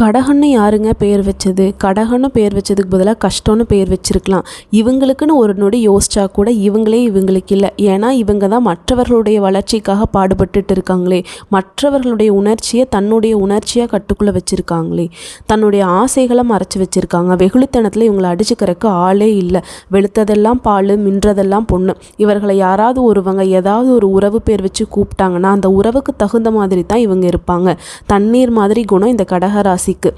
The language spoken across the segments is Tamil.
கடகன்னு யாருங்க பேர் வச்சது? கடகன்னு பேர் வச்சதுக்கு பதிலாக கஷ்டம்னு பேர் வச்சிருக்கலாம். இவங்களுக்குன்னு ஒரு நொடி யோசிச்சா கூட இவங்களே இவங்களுக்கு இல்லை. ஏன்னா இவங்க தான் மற்றவர்களுடைய வளர்ச்சிக்காக பாடுபட்டுட்டு இருக்காங்களே. மற்றவர்களுடைய உணர்ச்சியை தன்னுடைய உணர்ச்சியாக கட்டுக்குள்ளே வச்சுருக்காங்களே. தன்னுடைய ஆசைகளை மறைச்சி வச்சுருக்காங்க. வெகுளித்தனத்தில் இவங்களை அடிச்சுக்கிறக்கு ஆளே இல்லை. வெளுத்ததெல்லாம் பால் மின்றதெல்லாம் பொண்ணு. இவர்களை யாராவது ஒருவங்க ஏதாவது ஒரு உறவு பேர் வச்சு கூப்பிட்டாங்கன்னா அந்த உறவுக்கு தகுந்த மாதிரி தான் இவங்க இருப்பாங்க. தண்ணீர் மாதிரி குணம் இந்த கடகராசி ராசிக்கு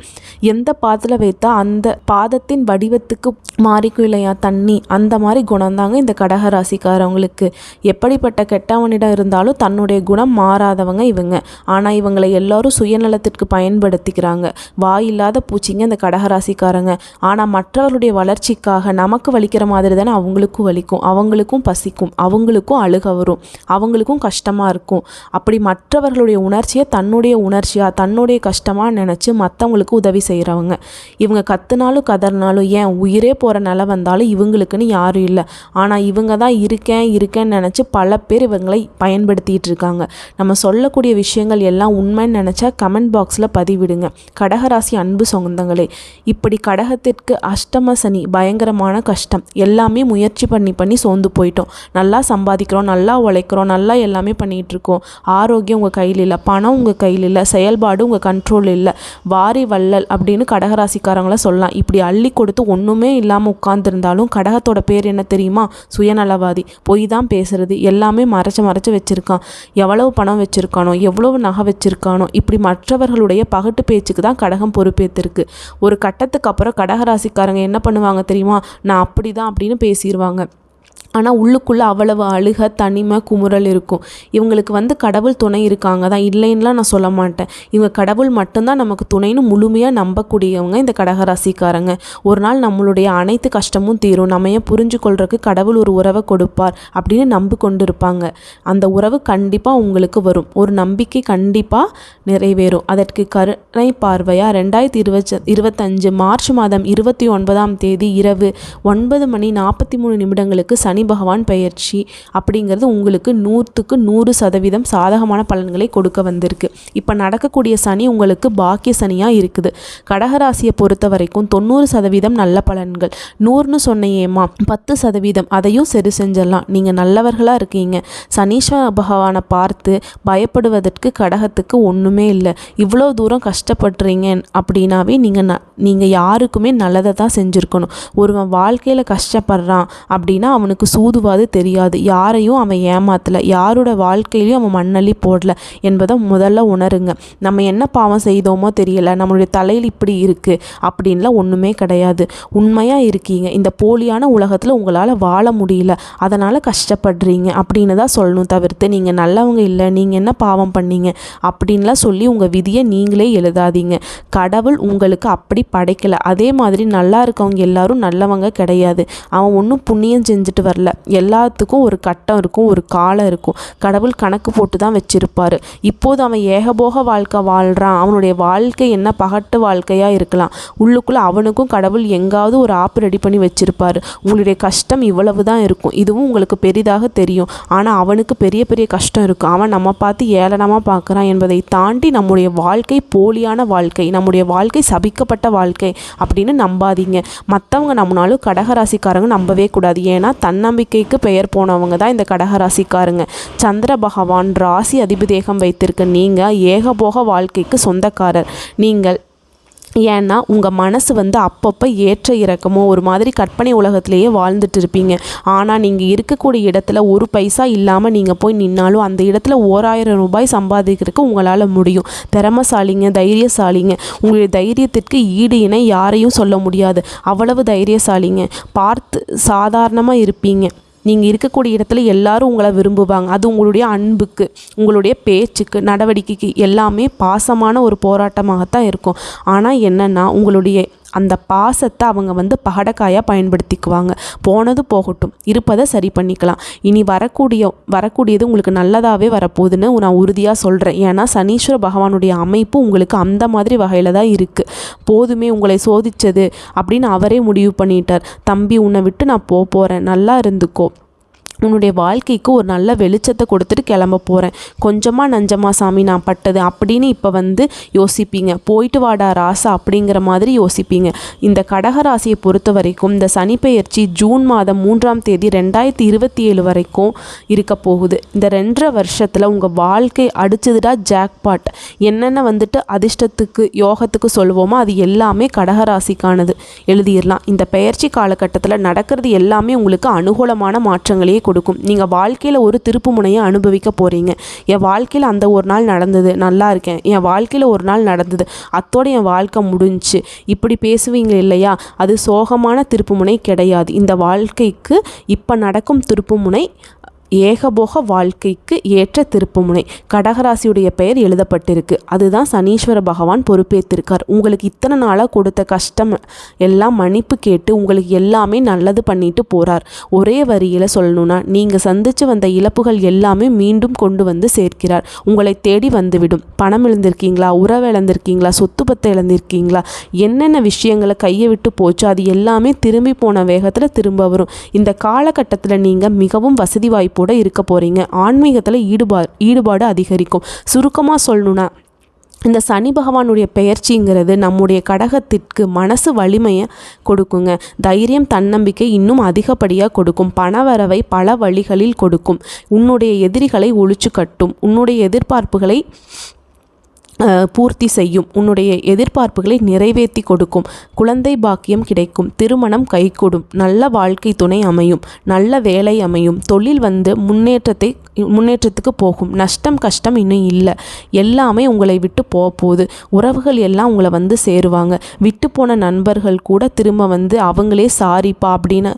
எந்த பாதத்தில் வைத்தா அந்த பாதத்தின் வடிவத்துக்கு மாறிக்கும் இல்லையா? தண்ணி. அந்த மாதிரி குணம்தாங்க இந்த கடக ராசிக்காரவங்களுக்கு. எப்படிப்பட்ட கெட்டவனிடம் இருந்தாலும் தன்னுடைய குணம் மாறாதவங்க இவங்க. ஆனால் இவங்களை எல்லாரும் சுயநலத்திற்கு பயன்படுத்திக்கிறாங்க. வாய் இல்லாத பூச்சிங்க இந்த கடக ராசிக்காரங்க. ஆனால் மற்றவர்களுடைய வளர்ச்சிக்காக நமக்கு வலிக்கிற மாதிரி தானே அவங்களுக்கும் வலிக்கும். அவங்களுக்கும் பசிக்கும். அவங்களுக்கும் அழுக வரும். அவங்களுக்கும் கஷ்டமாக இருக்கும். அப்படி மற்றவர்களுடைய உணர்ச்சியை தன்னுடைய உணர்ச்சியாக தன்னுடைய கஷ்டமாக நினச்சி மற்ற மற்றவங்களுக்கு உதவி செய்கிறவங்க இவங்க கத்துனாலும் கதறினாலும் ஏன் உயிரே போகிற நிலை வந்தாலும் இவங்களுக்குன்னு யாரும் இல்லை. ஆனால் இவங்க தான் இருக்கேன் இருக்கேன்னு நினச்சி பல பேர் இவங்களை பயன்படுத்திகிட்டு இருக்காங்க. நம்ம சொல்லக்கூடிய விஷயங்கள் எல்லாம் உண்மைன்னு நினச்சா கமெண்ட் பாக்ஸில் பதிவிடுங்க. கடகராசி அன்பு சொந்தங்களே இப்படி கடகத்திற்கு அஷ்டம சனி பயங்கரமான கஷ்டம். எல்லாமே முயற்சி பண்ணி பண்ணி சோர்ந்து போயிட்டோம். நல்லா சம்பாதிக்கிறோம் நல்லா உழைக்கிறோம் நல்லா எல்லாமே பண்ணிகிட்ருக்கோம் ஆரோக்கியம் உங்கள் கையில் இல்லை பணம் உங்கள் கையில் இல்லை செயல்பாடு உங்கள் கண்ட்ரோல் இல்லை. வா வாரி வள்ளல் அப்படின்னு கடகராசிக்காரங்கள சொல்லலாம். இப்படி அள்ளி கொடுத்து ஒன்றுமே இல்லாமல் உட்காந்துருந்தாலும் கடகத்தோட பேர் என்ன தெரியுமா? சுயநலவாதி. பொய் தான் பேசுறது. எல்லாமே மறைச்சு மறைச்சு வச்சுருக்கான். எவ்வளவு பணம் வச்சுருக்கானோ எவ்வளவு நகை வச்சுருக்கானோ இப்படி மற்றவர்களுடைய பகட்டு பேச்சுக்கு தான் கடகம் பொறுப்பேற்றிருக்கு ஒரு கட்டத்துக்கு அப்புறம் கடகராசிக்காரங்க என்ன பண்ணுவாங்க தெரியுமா? நான் அப்படி தான் அப்படின்னு பேசிடுவாங்க ஆனால் உள்ளுக்குள்ளே அவ்வளவு அழுக தனிமை குமுறல் இருக்கும். இவங்களுக்கு வந்து கடவுள் துணை இருக்காங்க. தான் இல்லைன்னுலாம் நான் சொல்ல மாட்டேன். இவங்க கடவுள் மட்டும்தான் நமக்கு துணைன்னு முழுமையாக நம்பக்கூடியவங்க இந்த கடகராசிக்காரங்க ஒரு நாள் நம்மளுடைய அனைத்து கஷ்டமும் தீரும். நம்ம ஏன் புரிஞ்சு கொள்றதுக்கு கடவுள் ஒரு உறவை கொடுப்பார் அப்படின்னு நம்பி கொண்டு இருப்பாங்க அந்த உறவு கண்டிப்பாக உங்களுக்கு வரும். ஒரு நம்பிக்கை கண்டிப்பாக நிறைவேறும். அதற்கு கருணை பார்வையாக ரெண்டாயிரத்தி இருபத்தி இருபத்தஞ்சு மார்ச் மாதம் இருபத்தி ஒன்பதாம் தேதி இரவு ஒன்பது மணி நாற்பத்தி மூணு நிமிடங்களுக்கு சனி பகவான் பயிற்சி அப்படிங்கிறது உங்களுக்கு நூற்றுக்கு நூறு சதவீதம் சாதகமான பலன்களை கொடுக்க வந்திருக்கு. இப்போ நடக்கக்கூடிய சனி உங்களுக்கு பாக்கிய சனியாக இருக்குது. கடகராசியை பொறுத்த வரைக்கும் தொண்ணூறு சதவீதம் நல்ல பலன்கள். நூறுன்னு சொன்னையேம்மா பத்து சதவீதம் அதையும் சரி செஞ்சிடலாம். நீங்கள் நல்லவர்களாக இருக்கீங்க. சனீஸ்வர பகவானை பார்த்து பயப்படுவதற்கு கடகத்துக்கு ஒன்றுமே இல்லை. இவ்வளோ தூரம் கஷ்டப்படுறீங்க அப்படின்னாவே நீங்கள் ந நீங்கள் யாருக்குமே நல்லதை தான் செஞ்சுருக்கணும். ஒருவன் வாழ்க்கையில் கஷ்டப்படுறான் அப்படின்னா அவனுக்கு சூதுவாது தெரியாது. யாரையும் அவன் ஏமாத்தலை. யாரோட வாழ்க்கையிலையும் அவன் மண்ணள்ளி போடல என்பதை முதல்ல உணருங்க. நம்ம என்ன பாவம் செய்தோமோ தெரியல. நம்மளுடைய தலையில் இப்படி இருக்குது அப்படின்லாம் ஒன்றுமே கிடையாது. உண்மையாக இருக்கீங்க. இந்த போலியான உலகத்தில் உங்களால் வாழ முடியல. அதனால் கஷ்டப்படுறீங்க. அப்படின்னு தான் சொல்லணும் தவிர்த்து நீங்கள் நல்லவங்க இல்லை நீங்கள் என்ன பாவம் பண்ணீங்க? அப்படின்லாம் சொல்லி உங்கள் விதியை நீங்களே எழுதாதீங்க. கடவுள் உங்களுக்கு அப்படி படைக்கலை. அதே மாதிரி நல்லா இருக்கவங்க எல்லாரும் நல்லவங்க கிடையாது. அவன் ஒன்றும் புண்ணியம் செஞ்சுட்டு வரல. எல்லாத்துக்கும் ஒரு கட்டம் இருக்கும் ஒரு காலம் இருக்கும். கடவுள் கணக்கு போட்டு தான் வச்சிருப்பார். இப்போது அவன் ஏகபோக வாழ்க்கை வாழ்கிறான் அவனுடைய வாழ்க்கை என்ன பகட்டு வாழ்க்கையாக இருக்கலாம். உள்ளுக்குள்ளே அவனுக்கும் கடவுள் எங்காவது ஒரு ஆப் ரெடி பண்ணி வச்சிருப்பார். உங்களுடைய கஷ்டம் இவ்வளவு தான் இருக்கும். இதுவும் உங்களுக்கு பெரிதாக தெரியும். ஆனால் அவனுக்கு பெரிய பெரிய கஷ்டம் இருக்கும். அவன் நம்ம பார்த்து ஏளனமாக பார்க்குறான் என்பதை தாண்டி நம்முடைய வாழ்க்கை போலியான வாழ்க்கை நம்முடைய வாழ்க்கை சபிக்கப்பட்ட வாழ்க்கை அப்படின்னு நம்பாதீங்க. மற்றவங்க நம்மளாலும் கடகராசிக்காரங்க நம்பவே கூடாது. ஏன்னா தன்னை தன்னம்பிக்கைக்கு பெயர் போனவங்க தான் இந்த கடகராசிக்காரங்க. சந்திர பகவான் ராசி அதிபதேகம் வைத்திருக்க நீங்கள் ஏகபோக வாழ்க்கைக்கு சொந்தக்காரர். நீங்கள் ஏன்னா உங்கள் மனசு வந்து அப்பப்போ ஏற்ற இறக்கமோ ஒரு மாதிரி கற்பனை உலகத்திலேயே வாழ்ந்துட்டு இருப்பீங்க ஆனால் நீங்கள் இருக்கக்கூடிய இடத்துல ஒரு பைசா இல்லாமல் நீங்கள் போய் நின்னாலும் அந்த இடத்துல ஓராயிரம் ரூபாய் சம்பாதிக்கிறதுக்கு உங்களால் முடியும். திறமசாலிங்க தைரியசாலிங்க. உங்களுடைய தைரியத்திற்கு ஈடு இணை யாரையும் சொல்ல முடியாது. அவ்வளவு தைரியசாலிங்க. பார்த்து சாதாரணமாக இருப்பீங்க. நீங்கள் இருக்கக்கூடிய இடத்துல எல்லாரும் உங்களை விரும்புவாங்க. அது உங்களுடைய அன்புக்கு உங்களுடைய பேச்சுக்கு நடவடிக்கைக்கு எல்லாமே பாசமான ஒரு போராட்டமாகத்தான் இருக்கும். ஆனால் என்னென்னா உங்களுடைய அந்த பாசத்தை அவங்க வந்து பகடக்காயாக பயன்படுத்திக்குவாங்க. போனது போகட்டும். இருப்பதை சரி பண்ணிக்கலாம். இனி வரக்கூடிய வரக்கூடியது உங்களுக்கு நல்லதாகவே வரப்போகுதுன்னு நான் உறுதியாக சொல்கிறேன் ஏன்னா சனீஸ்வர பகவானுடைய அமைப்பு உங்களுக்கு அந்த மாதிரி வகையில் தான் இருக்குது போதுமே உங்களை சோதித்தது அப்படின்னு அவரே முடிவு பண்ணிட்டார். தம்பி உன்னை விட்டு நான் போக போகிறேன் நல்லா இருந்துக்கோ. உன்னுடைய வாழ்க்கைக்கு ஒரு நல்ல வெளிச்சத்தை கொடுத்துட்டு கிளம்ப போகிறேன் கொஞ்சமாக நஞ்சமா சாமி நான் பட்டது அப்படின்னு இப்போ வந்து யோசிப்பீங்க. போயிட்டு வாடா ராசா அப்படிங்கிற மாதிரி யோசிப்பீங்க. இந்த கடகராசியை பொறுத்த வரைக்கும் இந்த சனிப்பெயர்ச்சி ஜூன் மாதம் மூன்றாம் தேதி ரெண்டாயிரத்தி இருபத்தி ஏழு வரைக்கும் இருக்க போகுது. இந்த ரெண்டரை வருஷத்தில் உங்கள் வாழ்க்கை அடிச்சதுடா ஜாக்பாட் என்னென்ன வந்துட்டு அதிர்ஷ்டத்துக்கு யோகத்துக்கு சொல்லுவோமோ அது எல்லாமே கடகராசிக்கானது எழுதிடலாம். இந்த பெயர்ச்சி காலகட்டத்தில் நடக்கிறது எல்லாமே உங்களுக்கு அனுகூலமான மாற்றங்களையே கொடுக்கும். நீங்கள் வாழ்க்கையில் ஒரு திருப்பு முனையை அனுபவிக்க போகிறீங்க என் வாழ்க்கையில் அந்த ஒரு நாள் நடந்தது. நல்லா இருக்கேன். என் வாழ்க்கையில் ஒரு நாள் நடந்தது. அத்தோடு என் வாழ்க்கை முடிஞ்சு. இப்படி பேசுவீங்க இல்லையா? அது சோகமான திருப்புமுனை கிடையாது. இந்த வாழ்க்கைக்கு இப்போ நடக்கும் திருப்புமுனை ஏகபோக வாழ்க்கைக்கு ஏற்ற திருப்புமுனை. கடகராசியுடைய பெயர் எழுதப்பட்டிருக்கு. அதுதான் சனீஸ்வர பகவான் பொறுப்பேற்றிருக்கார் உங்களுக்கு இத்தனை நாளாக கொடுத்த கஷ்டம் எல்லாம் மன்னிப்பு கேட்டு உங்களுக்கு எல்லாமே நல்லது பண்ணிட்டு போகிறார் ஒரே வரியில் சொல்லணும்னா நீங்கள் சந்தித்து வந்த இழப்புகள் எல்லாமே மீண்டும் கொண்டு வந்து சேர்க்கிறார். உங்களை தேடி வந்துவிடும். பணம் இழந்திருக்கீங்களா? உறவு இழந்திருக்கீங்களா? சொத்து பத்தை இழந்திருக்கீங்களா? என்னென்ன விஷயங்களை கையை விட்டு போச்சோ அது எல்லாமே திரும்பி போன வேகத்தில் திரும்ப வரும். இந்த காலகட்டத்தில் நீங்கள் மிகவும் வசதி வாய்ப்பு கூட இருக்க போகிறீங்க ஆன்மீகத்தில் ஈடுபாடு ஈடுபாடு அதிகரிக்கும். சுருக்கமாக சொல்லணுன்னா இந்த சனி பகவானுடைய பெயர்ச்சிங்கிறது நம்முடைய கடகத்திற்கு மனசு வலிமையை கொடுக்குங்க. தைரியம் தன்னம்பிக்கை இன்னும் அதிகப்படியாக கொடுக்கும். பணவரவை பல வழிகளில் கொடுக்கும். உன்னுடைய எதிரிகளை ஒழிச்சு கட்டும். உன்னுடைய எதிர்பார்ப்புகளை பூர்த்தி செய்யும். உன்னுடைய எதிர்பார்ப்புகளை நிறைவேற்றி கொடுக்கும். குழந்தை பாக்கியம் கிடைக்கும். திருமணம் கைகூடும். நல்ல வாழ்க்கை துணை அமையும். நல்ல வேலை அமையும். தொழில் வந்து முன்னேற்றத்தை முன்னேற்றத்துக்கு போகும். நஷ்டம் கஷ்டம் இன்னும் இல்லை. எல்லாமே உங்களை விட்டு போக போகுது. உறவுகள் எல்லாம் உங்களை வந்து சேருவாங்க. விட்டு போன நண்பர்கள் கூட திரும்ப வந்து அவங்களே சாரிப்பா அப்படின்னு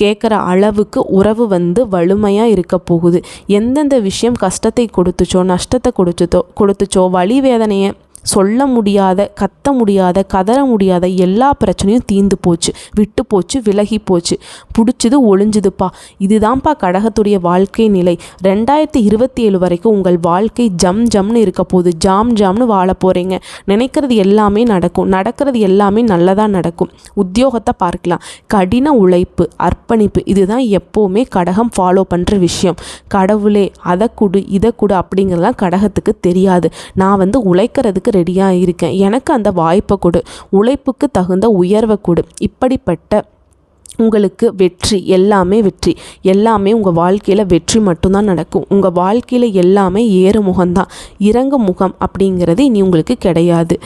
கேட்குற அளவுக்கு உறவு வந்து வலிமையாக இருக்க போகுது. எந்தெந்த விஷயம் கஷ்டத்தை கொடுத்துச்சோ நஷ்டத்தை கொடுத்துச்சோ கொடுத்துச்சோ வழி வேதனையை சொல்ல முடியாத கத்த முடியாத கதற முடியாத எல்லா பிரச்சனையும் தீந்து போச்சு. விட்டு போச்சு விலகி போச்சு. பிடிச்சது ஒளிஞ்சுதுப்பா. இதுதான்ப்பா கடகத்துடைய வாழ்க்கை நிலை. ரெண்டாயிரத்தி இருபத்தி ஏழு வரைக்கும் உங்கள் வாழ்க்கை ஜம் ஜம்னு இருக்க போகுது ஜாம் ஜாம்னு வாழ போகிறீங்க நினைக்கிறது எல்லாமே நடக்கும். நடக்கிறது எல்லாமே நல்லதாக நடக்கும். உத்தியோகத்தை பார்க்கலாம். கடின உழைப்பு அர்ப்பணிப்பு இதுதான் எப்போவுமே கடகம் ஃபாலோ பண்ணுற விஷயம். கடவுளே அதை கொடு இதை கொடு அப்படிங்கிறதுலாம் கடகத்துக்கு தெரியாது. நான் வந்து உழைக்கிறதுக்கு ரெடியாக இருக்கேன் எனக்கு அந்த வாய்ப்பை கொடு. உழைப்புக்கு தகுந்த உயர்வை கொடு. இப்படிப்பட்ட உங்களுக்கு வெற்றி எல்லாமே வெற்றி. எல்லாமே உங்கள் வாழ்க்கையில் வெற்றி மட்டும்தான் நடக்கும். உங்கள் வாழ்க்கையில் எல்லாமே ஏறு முகம்தான் இறங்கு முகம் அப்படிங்கிறது இனி உங்களுக்கு கிடையாது.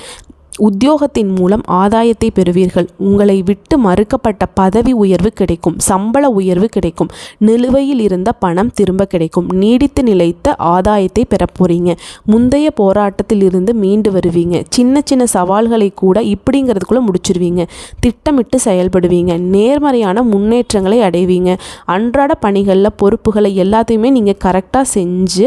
உத்தியோகத்தின் மூலம் ஆதாயத்தை பெறுவீர்கள். உங்களை விட்டு மறுக்கப்பட்ட பதவி உயர்வு கிடைக்கும் சம்பள உயர்வு கிடைக்கும் நிலுவையில் இருந்த பணம் திரும்ப கிடைக்கும். நீடித்து நிலைத்த ஆதாயத்தை பெறப்போறீங்க முந்தைய போராட்டத்தில் இருந்து மீண்டு வருவீங்க. சின்ன சின்ன சவால்களை கூட இப்படிங்கிறதுக்குள்ளே முடிச்சிருவீங்க. திட்டமிட்டு செயல்படுவீங்க. நேர்மறையான முன்னேற்றங்களை அடைவீங்க. அன்றாட பணிகளில் பொறுப்புகளை எல்லாத்தையுமே நீங்கள் கரெக்டாக செஞ்சு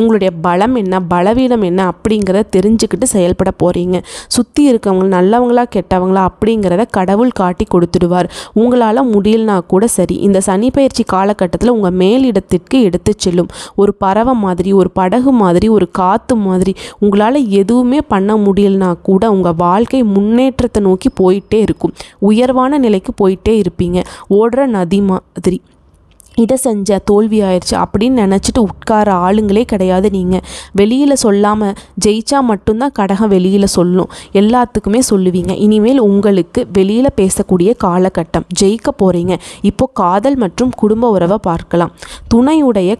உங்களுடைய பலம் என்ன பலவீனம் என்ன அப்படிங்கிறத தெரிஞ்சுக்கிட்டு செயல்பட போகிறீங்க சுற்றி இருக்கவங்க நல்லவங்களா கெட்டவங்களா அப்படிங்கிறத கடவுள் காட்டி கொடுத்துடுவார். உங்களால் முடியலனா கூட சரி. இந்த சனி பயிற்சி காலகட்டத்தில் உங்கள் மேலிடத்திற்கு எடுத்து செல்லும். ஒரு பறவை மாதிரி ஒரு படகு மாதிரி ஒரு காற்று மாதிரி உங்களால் எதுவுமே பண்ண முடியலனா கூட உங்கள் வாழ்க்கை முன்னேற்றத்தை நோக்கி போயிட்டே இருக்கும். உயர்வான நிலைக்கு போயிட்டே இருப்பீங்க. ஓடுற நதி மாதிரி இதை செஞ்ச தோல்வி ஆயிடுச்சு அப்படின்னு நினச்சிட்டு உட்கார ஆளுங்களே கிடையாது நீங்கள் வெளியில் சொல்லாமல் ஜெயிச்சா மட்டும்தான் கடகம் வெளியில் சொல்லும். எல்லாத்துக்குமே சொல்லுவீங்க. இனிமேல் உங்களுக்கு வெளியில் பேசக்கூடிய காலகட்டம். ஜெயிக்க போகிறீங்க இப்போ காதல் மற்றும் குடும்ப உறவை பார்க்கலாம். துணையுடைய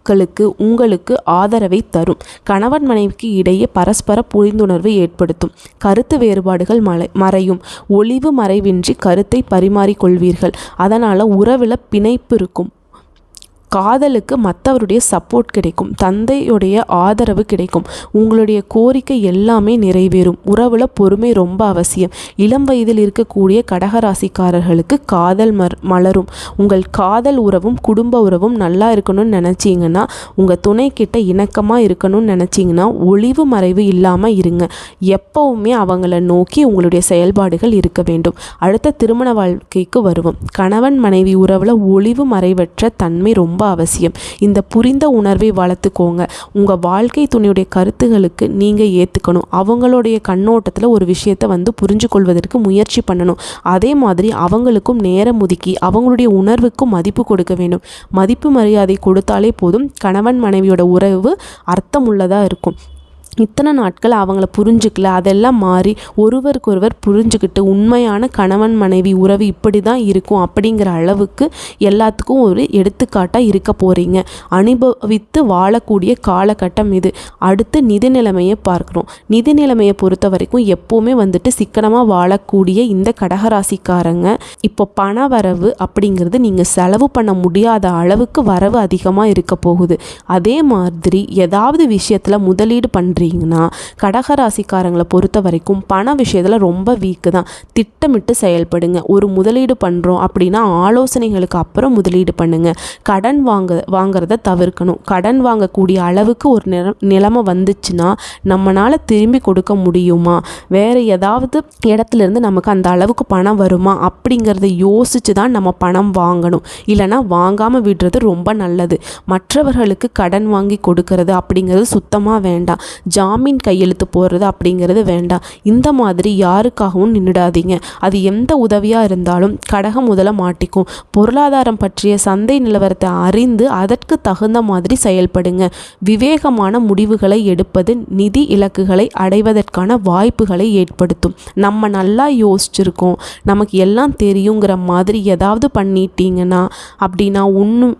மக்களுக்கு உங்களுக்கு ஆதரவை தரும். கணவன் மனைவிக்கு இடையே பரஸ்பர புரிந்துணர்வு ஏற்படுத்தும். கருத்து வேறுபாடுகள் மலை மறையும். ஒளிவு மறைவின்றி கருத்தை பரிமாறிக்கொள்வீர்கள். அதனால் உறவில் பிணைப்பு இருக்கும். காதலுக்கு மற்றவருடைய சப்போர்ட் கிடைக்கும் தந்தையுடைய ஆதரவு கிடைக்கும். உங்களுடைய கோரிக்கை எல்லாமே நிறைவேறும். உறவில் பொறுமை ரொம்ப அவசியம். இளம் வயதில் இருக்கக்கூடிய கடகராசிக்காரர்களுக்கு காதல் மர் மலரும். உங்கள் காதல் உறவும் குடும்ப உறவும் நல்லா இருக்கணும்னு நினச்சிங்கன்னா உங்கள் துணைக்கிட்ட இணக்கமாக இருக்கணும்னு நினச்சிங்கன்னா ஒளிவு மறைவு இல்லாமல் இருங்க. எப்போவுமே அவங்கள நோக்கி உங்களுடைய செயல்பாடுகள் இருக்க வேண்டும். அடுத்த திருமண வாழ்க்கைக்கு வருவோம். கணவன் மனைவி உறவில் ஒளிவு மறைவற்ற தன்மை ரொம்ப ரொம்ப அவசியம். இந்த புரிந்த உணர்வை வளர்த்துக்கோங்க. உங்கள் வாழ்க்கை துணையுடைய கருத்துகளுக்கு நீங்கள் ஏற்றுக்கணும் அவங்களுடைய கண்ணோட்டத்தில் ஒரு விஷயத்தை வந்து புரிஞ்சு கொள்வதற்கு முயற்சி பண்ணணும். அதே மாதிரி அவங்களுக்கும் நேரம் ஒதுக்கி அவங்களுடைய உணர்வுக்கும் மதிப்பு கொடுக்க வேண்டும். மதிப்பு மரியாதை கொடுத்தாலே போதும். கணவன் மனைவியோட உறவு அர்த்தமுள்ளதாக இருக்கும். இத்தனை நாட்கள் அவங்கள புரிஞ்சுக்கல. அதெல்லாம் மாறி ஒருவருக்கொருவர் புரிஞ்சுக்கிட்டு உண்மையான கணவன் மனைவி உறவு இப்படி தான் இருக்கும் அப்படிங்கிற அளவுக்கு எல்லாத்துக்கும் ஒரு எடுத்துக்காட்டாக இருக்க போகிறீங்க அனுபவித்து வாழக்கூடிய காலகட்டம் இது. அடுத்து நிதி நிலைமையை பார்க்குறோம். நிதி நிலைமையை பொறுத்த வரைக்கும் எப்போவுமே வந்துட்டு சிக்கனமாக வாழக்கூடிய இந்த கடகராசிக்காரங்க. இப்போ பண வரவு அப்படிங்கிறது நீங்கள் செலவு பண்ண முடியாத அளவுக்கு வரவு அதிகமாக இருக்க போகுது. அதே மாதிரி ஏதாவது விஷயத்தில் முதலீடு பண்ணுற பண்ணுறீங்கன்னா கடகராசிக்காரங்களை பொறுத்த வரைக்கும் பண விஷயத்தில் ரொம்ப வீக்கு தான். திட்டமிட்டு செயல்படுங்க. ஒரு முதலீடு பண்ணுறோம் அப்படின்னா ஆலோசனைகளுக்கு அப்புறம் முதலீடு பண்ணுங்கள் கடன் வாங்க வாங்கிறத தவிர்க்கணும். கடன் வாங்கக்கூடிய அளவுக்கு ஒரு நில நிலைமை வந்துச்சுன்னா நம்மளால் திரும்பி கொடுக்க முடியுமா? வேறு ஏதாவது இடத்துலேருந்து நமக்கு அந்த அளவுக்கு பணம் வருமா? அப்படிங்கிறத யோசித்து தான் நம்ம பணம் வாங்கணும். இல்லைனா வாங்காமல் விடுறது ரொம்ப நல்லது. மற்றவர்களுக்கு கடன் வாங்கி கொடுக்கறது அப்படிங்கிறது சுத்தமாக வேண்டாம். ஜாமீன் கையெழுத்து போடுறது அப்படிங்கிறது வேண்டாம். இந்த மாதிரி யாருக்காகவும் நின்றுடாதீங்க அது எந்த உதவியாக இருந்தாலும் கடகம் முதல்ல மாட்டிக்கும். பொருளாதாரம் பற்றிய சந்தை நிலவரத்தை அறிந்து அதற்கு தகுந்த மாதிரி செயல்படுங்க. விவேகமான முடிவுகளை எடுப்பது நிதி இலக்குகளை அடைவதற்கான வாய்ப்புகளை ஏற்படுத்தும். நம்ம நல்லா யோசிச்சிருக்கோம். நமக்கு எல்லாம் தெரியுங்கிற மாதிரி ஏதாவது பண்ணிட்டீங்கன்னா அப்படின்னா ஒன்றும்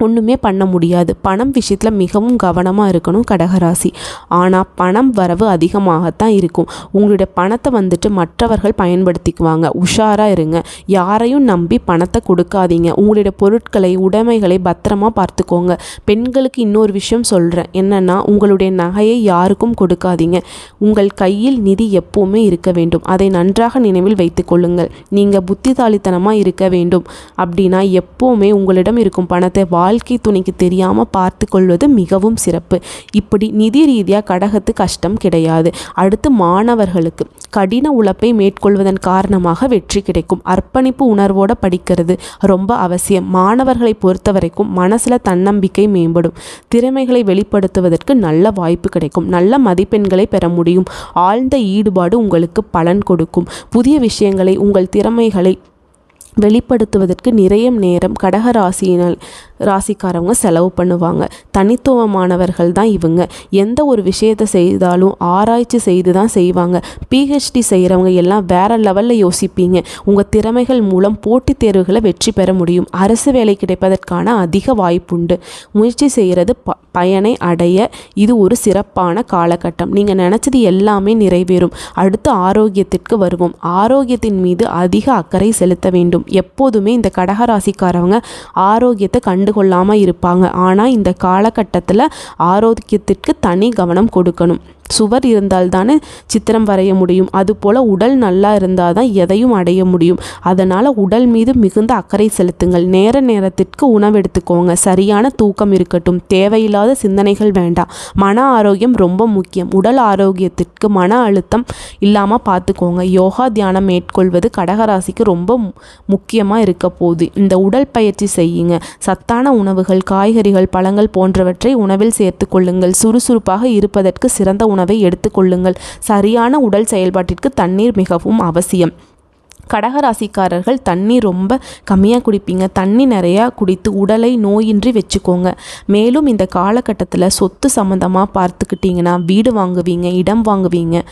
ஒன்றுமே பண்ண முடியாது. பணம் விஷயத்தில் மிகவும் கவனமாக இருக்கணும் கடகராசி. ஆனால் பணம் வரவு அதிகமாகத்தான் இருக்கும். உங்களுடைய பணத்தை வந்துட்டு மற்றவர்கள் பயன்படுத்திக்குவாங்க. உஷாராக இருங்க. யாரையும் நம்பி பணத்தை கொடுக்காதீங்க. உங்களுடைய பொருட்களை உடைமைகளை பத்திரமா பார்த்துக்கோங்க. பெண்களுக்கு இன்னொரு விஷயம் சொல்கிறேன் என்னென்னா உங்களுடைய நகையை யாருக்கும் கொடுக்காதீங்க. உங்கள் கையில் நிதி எப்போவுமே இருக்க வேண்டும். அதை நன்றாக நினைவில் வைத்துக்கொள்ளுங்கள் நீங்கள் புத்திசாலித்தனமாக இருக்க வேண்டும். அப்படின்னா எப்போவுமே உங்களிடம் இருக்கும் பணத்தை வாழ்க்கை துணைக்கு தெரியாமல் பார்த்து கொள்வது மிகவும் சிறப்பு. இப்படி நிதி ரீதியாக கடகத்து கஷ்டம் கிடையாது. அடுத்து மாணவர்களுக்கு கடின உழைப்பை மேற்கொள்வதன் காரணமாக வெற்றி கிடைக்கும். அர்ப்பணிப்பு உணர்வோடு படிக்கிறது ரொம்ப அவசியம். மாணவர்களை பொறுத்த வரைக்கும் மனசில் தன்னம்பிக்கை மேம்படும். திறமைகளை வெளிப்படுத்துவதற்கு நல்ல வாய்ப்பு கிடைக்கும். நல்ல மதிப்பெண்களை பெற முடியும். ஆழ்ந்த ஈடுபாடு உங்களுக்கு பலன் கொடுக்கும். புதிய விஷயங்களை உங்கள் திறமைகளை வெளிப்படுத்துவதற்கு நிறைய நேரம் கடக ராசியினால் ராசிக்காரவங்க செலவு பண்ணுவாங்க. தனித்துவமானவர்கள் தான் இவங்க. எந்த ஒரு விஷயத்தை செய்தாலும் ஆராய்ச்சி செய்து தான் செய்வாங்க. பிஹெச்டி செய்கிறவங்க எல்லாம் வேற லெவலில் யோசிப்பீங்க. உங்கள் திறமைகள் மூலம் போட்டித் தேர்வுகளை வெற்றி பெற முடியும். அரசு வேலை கிடைப்பதற்கான அதிக வாய்ப்புண்டு. முயற்சி செய்கிறது ப பயனை அடைய இது ஒரு சிறப்பான காலகட்டம். நீங்கள் நினச்சது எல்லாமே நிறைவேறும். அடுத்து ஆரோக்கியத்திற்கு வருவோம். ஆரோக்கியத்தின் மீது அதிக அக்கறை செலுத்த வேண்டும். எப்போதுமே இந்த கடகராசிக்காரவங்க ஆரோக்கியத்தை கண்டுகொள்ளாமல் இருப்பாங்க. ஆனால் இந்த காலகட்டத்தில் ஆரோக்கியத்திற்கு தனி கவனம் கொடுக்கணும். சுவர் இருந்தால் தானே சித்திரம் வரைய முடியும். அதுபோல் உடல் நல்லா இருந்தால் தான் எதையும் அடைய முடியும். அதனால் உடல் மீது மிகுந்த அக்கறை செலுத்துங்கள். நேர நேரத்திற்கு உணவு எடுத்துக்கோங்க சரியான தூக்கம் இருக்கட்டும். தேவையில்லாத சிந்தனைகள் வேண்டாம். மன ஆரோக்கியம் ரொம்ப முக்கியம். உடல் ஆரோக்கியத்திற்கு மன அழுத்தம் இல்லாமல் பார்த்துக்கோங்க யோகா தியானம் மேற்கொள்வது கடகராசிக்கு ரொம்ப முக்கியமாக இருக்க போகுது. இந்த உடல் பயிற்சி செய்யுங்க. சத்தான உணவுகள் காய்கறிகள் பழங்கள் போன்றவற்றை உணவில் சேர்த்து கொள்ளுங்கள். சுறுசுறுப்பாக இருப்பதற்கு சிறந்த உணவு எடுத்துக்கொள்ளுங்கள். சரியான உடல் செயல்பாட்டிற்கு தண்ணீர் மிகவும் அவசியம். கடகராசிக்காரர்கள் தண்ணி ரொம்ப கம்மியாக குடிப்பீங்க. தண்ணி நிறையா குடித்து உடலை நோயின்றி வச்சுக்கோங்க. மேலும் இந்த காலகட்டத்தில் சொத்து சம்மந்தமாக பார்த்துக்கிட்டிங்கன்னா வீடு வாங்குவீங்க இடம் வாங்குவீங்க.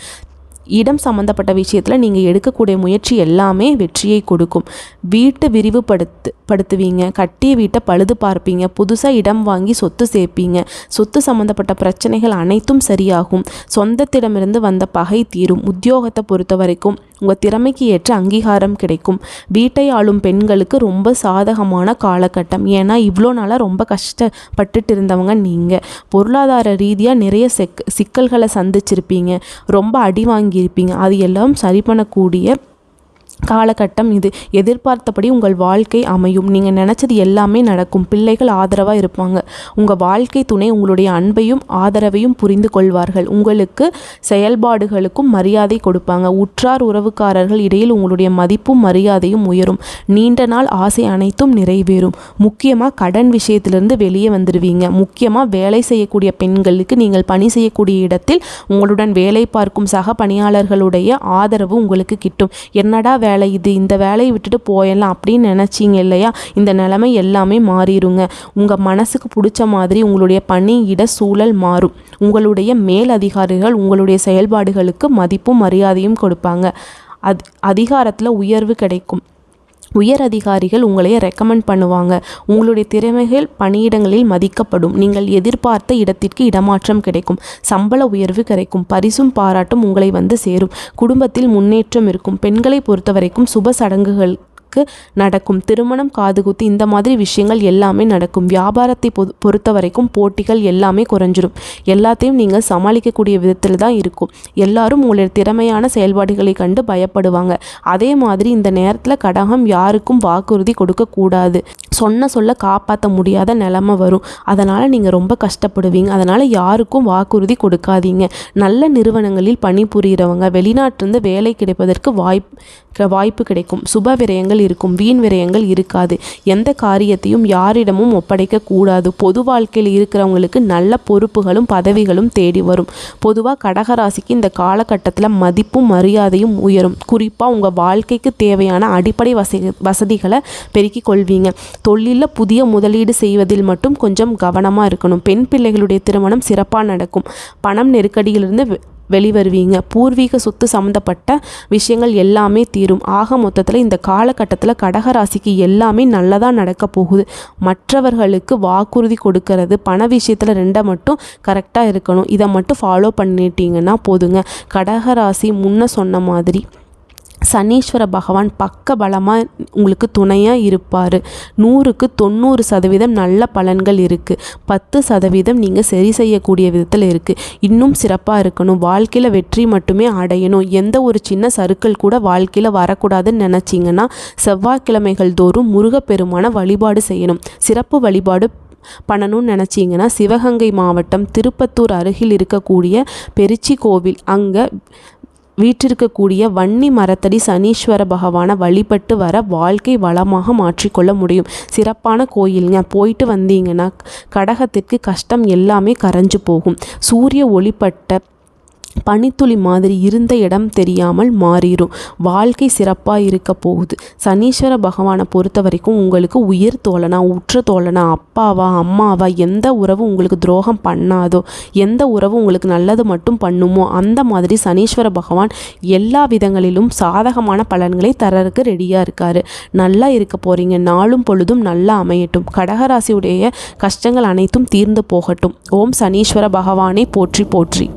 இடம் சம்மந்தப்பட்ட விஷயத்தில் நீங்கள் எடுக்கக்கூடிய முயற்சி எல்லாமே வெற்றியை கொடுக்கும். வீட்டை விரிவுபடுத்து படுத்துவீங்க. கட்டிய வீட்டை பழுது பார்ப்பீங்க. புதுசாக இடம் வாங்கி சொத்து சேர்ப்பீங்க. சொத்து சம்மந்தப்பட்ட பிரச்சனைகள் அனைத்தும் சரியாகும். சொந்தத்திடமிருந்து வந்த பகை தீரும். உத்தியோகத்தை பொறுத்த வரைக்கும் உங்கள் திறமைக்கு ஏற்ற அங்கீகாரம் கிடைக்கும். வீட்டை ஆளும் பெண்களுக்கு ரொம்ப சாதகமான காலகட்டம். ஏன்னா இவ்வளோ நாளாக ரொம்ப கஷ்டப்பட்டுட்டு இருந்தவங்க நீங்கள் பொருளாதார ரீதியாக நிறைய செக் சிக்கல்களை சந்திச்சிருப்பீங்க. ரொம்ப அடி வாங்கியிருப்பீங்க. அது எல்லாம் சரி பண்ணக்கூடிய காலகட்டம் இது. எதிர்பார்த்தபடி உங்கள் வாழ்க்கை அமையும். நீங்கள் நினச்சது எல்லாமே நடக்கும். பிள்ளைகள் ஆதரவாக இருப்பாங்க. உங்கள் வாழ்க்கை துணை உங்களுடைய அன்பையும் ஆதரவையும் புரிந்து கொள்வார்கள். உங்களுக்கு செயல்பாடுகளுக்கும் மரியாதை கொடுப்பாங்க. உற்றார் உறவுக்காரர்கள் இடையில் உங்களுடைய மதிப்பும் மரியாதையும் உயரும். நீண்ட நாள் ஆசை அனைத்தும் நிறைவேறும். முக்கியமாக கடன் விஷயத்திலிருந்து வெளியே வந்துடுவீங்க முக்கியமாக வேலை செய்யக்கூடிய பெண்களுக்கு நீங்கள் பணி செய்யக்கூடிய இடத்தில் உங்களுடன் வேலை பார்க்கும் சக பணியாளர்களுடைய ஆதரவு உங்களுக்கு கிட்டும். என்னடா வேலை இது இந்த வேலையை விட்டுட்டு போயிடலாம் அப்படின்னு நினச்சிங்க இல்லையா? இந்த நிலைமை எல்லாமே மாறிடுங்க. உங்கள் மனசுக்கு பிடிச்ச மாதிரி உங்களுடைய பணியிட சூழல் மாறும். உங்களுடைய மேல் அதிகாரிகள் உங்களுடைய செயல்பாடுகளுக்கு மதிப்பும் மரியாதையும் கொடுப்பாங்க. அத் அதிகாரத்தில் உயர்வு கிடைக்கும். உயர் அதிகாரிகள் உங்களை ரெக்கமெண்ட் பண்ணுவாங்க. உங்களுடைய திறமைகள் பணியிடங்களில் மதிக்கப்படும். நீங்கள் எதிர்பார்த்த இடத்திற்கு இடமாற்றம் கிடைக்கும். சம்பள உயர்வு கிடைக்கும். பரிசும் பாராட்டும் உங்களை வந்து சேரும். குடும்பத்தில் முன்னேற்றம் இருக்கும். பெண்களை பொறுத்தவரைக்கும் சுப சடங்குகள் நடக்கும் திருமணம் காதுகுத்து இந்த மாதிரி விஷயங்கள் எல்லாமே நடக்கும். வியாபாரத்தை பொ பொறுத்த வரைக்கும் போட்டிகள் எல்லாமே குறைஞ்சிரும். எல்லாத்தையும் நீங்கள் சமாளிக்கக்கூடிய விதத்தில் தான் இருக்கும். எல்லாரும் உங்களுடைய திறமையான செயல்பாடுகளை கண்டு பயப்படுவாங்க. அதே மாதிரி இந்த நேரத்தில் கடகம் யாருக்கும் வாக்குறுதி கொடுக்கக்கூடாது சொன்ன சொல்ல காப்பாற்ற முடியாத நிலமை வரும். அதனால் நீங்கள் ரொம்ப கஷ்டப்படுவீங்க. அதனால் யாருக்கும் வாக்குறுதி கொடுக்காதீங்க. நல்ல நிறுவனங்களில் பணிபுரிகிறவங்க வெளிநாட்டிலிருந்து வேலை கிடைப்பதற்கு வாய்ப்பு வாய்ப்பு கிடைக்கும். சுப விரயங்கள் இருக்கும் வீண் விரயங்கள் இருக்காது. எந்த காரியத்தையும் யாரிடமும் ஒப்படைக்க கூடாது. பொது வாழ்க்கையில் இருக்கிறவங்களுக்கு நல்ல பொறுப்புகளும் பதவிகளும் தேடி வரும். பொதுவாக கடகராசிக்கு இந்த காலகட்டத்தில் மதிப்பும் மரியாதையும் உயரும். குறிப்பாக உங்கள் வாழ்க்கைக்கு தேவையான அடிப்படை வசதி வசதிகளை பெருக்கிக் கொள்வீங்க. தொழிலில் புதிய முதலீடு செய்வதில் மட்டும் கொஞ்சம் கவனமாக இருக்கணும். பெண் பிள்ளைகளுடைய திருமணம் சிறப்பாக நடக்கும். பணம் நெருக்கடியிலிருந்து வெளிவருவீங்க. பூர்வீக சொத்து சம்மந்தப்பட்ட விஷயங்கள் எல்லாமே தீரும். ஆக மொத்தத்தில் இந்த காலகட்டத்தில் கடகராசிக்கு எல்லாமே நல்லதாக நடக்க போகுது. மற்றவர்களுக்கு வாக்குறுதி கொடுக்கறது பண விஷயத்தில் ரெண்டை மட்டும் கரெக்டாக இருக்கணும். இதை மட்டும் ஃபாலோ பண்ணிட்டீங்கன்னா போதுங்க. கடகராசி முன்ன சொன்ன மாதிரி சனீஸ்வர பகவான் பக்க பலமாக உங்களுக்கு துணையாக இருப்பார். நூறுக்கு தொண்ணூறு சதவீதம் நல்ல பலன்கள் இருக்குது பத்து சதவீதம் நீங்கள் சரி செய்யக்கூடிய விதத்தில் இருக்குது இன்னும் சிறப்பாக இருக்கணும். வாழ்க்கையில் வெற்றி மட்டுமே அடையணும். எந்த ஒரு சின்ன சருக்கள் கூட வாழ்க்கையில் வரக்கூடாதுன்னு நினச்சிங்கன்னா செவ்வாய்க்கிழமைகள் தோறும் முருகப்பெருமான வழிபாடு செய்யணும். சிறப்பு வழிபாடு பண்ணணும்னு நினச்சிங்கன்னா சிவகங்கை மாவட்டம் திருப்பத்தூர் அருகில் இருக்கக்கூடிய பெருச்சி கோவில். அங்கே வீற்றிருக்கக்கூடிய வன்னி மரத்தடி சனீஸ்வர பகவானை வழிபட்டு வர வாழ்க்கை வளமாக மாற்றிக்கொள்ள முடியும். சிறப்பான கோயிலுங்க போயிட்டு வந்தீங்கன்னா கடகத்திற்கு கஷ்டம் எல்லாமே கரைஞ்சு போகும். சூரிய ஒளிப்பட்ட பனித்துளி மாதிரி இருந்த இடம் தெரியாமல் மாறிடும் வாழ்க்கை சிறப்பாக இருக்க போகுது. சனீஸ்வர பகவானை பொறுத்த வரைக்கும் உங்களுக்கு உயிர் தோழனா உற்ற தோழனா அப்பாவா அம்மாவா எந்த உறவு உங்களுக்கு துரோகம் பண்ணாதோ எந்த உறவு உங்களுக்கு நல்லது மட்டும் பண்ணுமோ அந்த மாதிரி சனீஸ்வர பகவான் எல்லா விதங்களிலும் சாதகமான பலன்களை தரருக்கு ரெடியாக இருக்கார். நல்லா இருக்க போகிறீங்க நாளும் பொழுதும் நல்லா அமையட்டும். கடகராசியுடைய கஷ்டங்கள் அனைத்தும் தீர்ந்து போகட்டும். ஓம் சனீஸ்வர பகவானை போற்றி போற்றி.